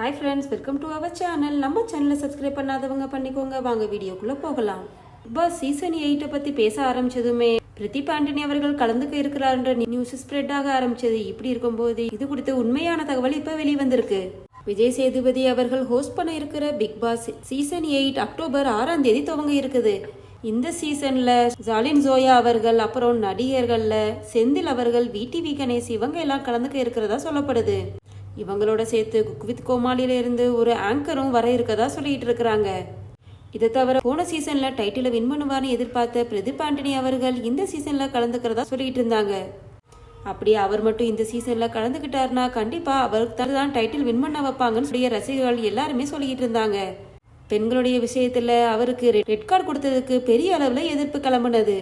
Hi friends welcome to our channel நம்ம சேனலை subscribe பண்ணாதவங்க பண்ணிக்கோங்க. வாங்க வீடியோக்குள்ளே போகலாம். பாஸ் சீசன் எயிட்டை பற்றி பேச ஆரம்பிச்சதுமே பிரதீப் ஆண்டனி அவர்கள் கலந்துக்க இருக்கிறார்ன்ற நியூஸ் ஸ்ப்ரெட் ஆக ஆரம்பிச்சது. இப்படி இருக்கும்போது இது குறித்த உண்மையான தகவல் இப்போ வெளிவந்திருக்கு. விஜய் சேதுபதி அவர்கள் ஹோஸ்ட் பண்ண இருக்கிற big boss season eight October ஆறாம் தேதி துவங்க இருக்குது. இந்த சீசன்ல ஜாலின் ஜோயா அவர்கள் அப்புறம் நடிகர்கள்ல செந்தில் அவர்கள் விடிவி கணேஷ் இவங்க எல்லாம் கலந்துக்க இருக்கிறதா சொல்லப்படுது. இவங்களோட சேர்த்து குக் வித் கோமாளியில இருந்து ஒரு ஆங்கரும் வர இருக்கதா சொல்லிட்டு இருக்கிறாங்க. இதை தவிர போன சீசன்ல டைட்டில வின் பண்ணுவார்னு எதிர்பார்த்த பிரதீப் ஆண்டனி அவர்கள் இந்த சீசன்ல கலந்துக்கிறதா சொல்லிட்டு இருந்தாங்க. அப்படி அவர் மட்டும் இந்த சீசன்ல கலந்துக்கிட்டாருன்னா கண்டிப்பா அவருக்கு தான் டைட்டில் வின் பண்ண வைப்பாங்கன்னு சொல்லிய ரசிகர்கள் எல்லாருமே சொல்லிட்டு இருந்தாங்க. பெண்களுடைய விஷயத்துல அவருக்கு ரெட் கார்டு கொடுத்ததுக்கு பெரிய அளவுல எதிர்ப்பு கிளம்புனது.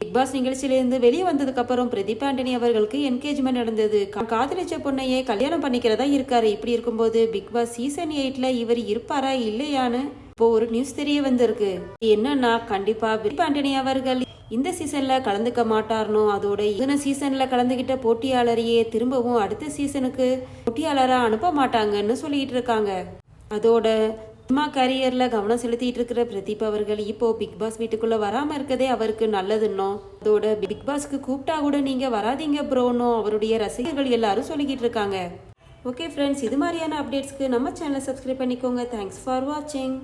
பிக் பாஸ் நிகழ்ச்சியிலிருந்து வெளியே வந்ததுக்கு அப்புறம் பிரதீப் ஆண்டனி அவர்களுக்கு என்கேஜ்மெண்ட் நடந்தது. காதலிச்ச பொண்ணையே கல்யாணம் பண்ணிக்கிறதா இருக்காரு. இப்படி இருக்கும்போது பிக் பாஸ் சீசன் எயிட்ல இவர் இருப்பாரா இல்லையான்னு இப்போ ஒரு நியூஸ் தெரிய வந்திருக்கு. என்னன்னா கண்டிப்பா பிரதீப் ஆண்டனி அவர்கள் இந்த சீசன்ல கலந்துக்க மாட்டார்னோ அதோட இத்தனை சீசன்ல கலந்துகிட்ட போட்டியாளரையே திரும்பவும் அடுத்த சீசனுக்கு போட்டியாளரா அனுப்ப மாட்டாங்கன்னு சொல்லிட்டு இருக்காங்க. அதோட சினிமா கரியர்ல கவனம் செலுத்திட்டு இருக்கிற பிரதீப் அவர்கள் இப்போ பிக் பாஸ் வீட்டுக்குள்ள வராம இருக்கதே அவருக்கு நல்லதுன்னோ அதோட பிக் பாஸ்க்கு கூப்பிட்டா கூட நீங்க வராதீங்க ப்ரோனோ அவருடைய ரசிகர்கள் எல்லாரும் சொல்லிக்கிட்டு இருக்காங்க. ஓகே ஃப்ரெண்ட்ஸ் இது மாதிரியான அப்டேட்ஸ்க்கு நம்ம சேனலை சப்ஸ்கிரைப் பண்ணிக்கோங்க. தேங்க்ஸ் ஃபார் வாட்சிங்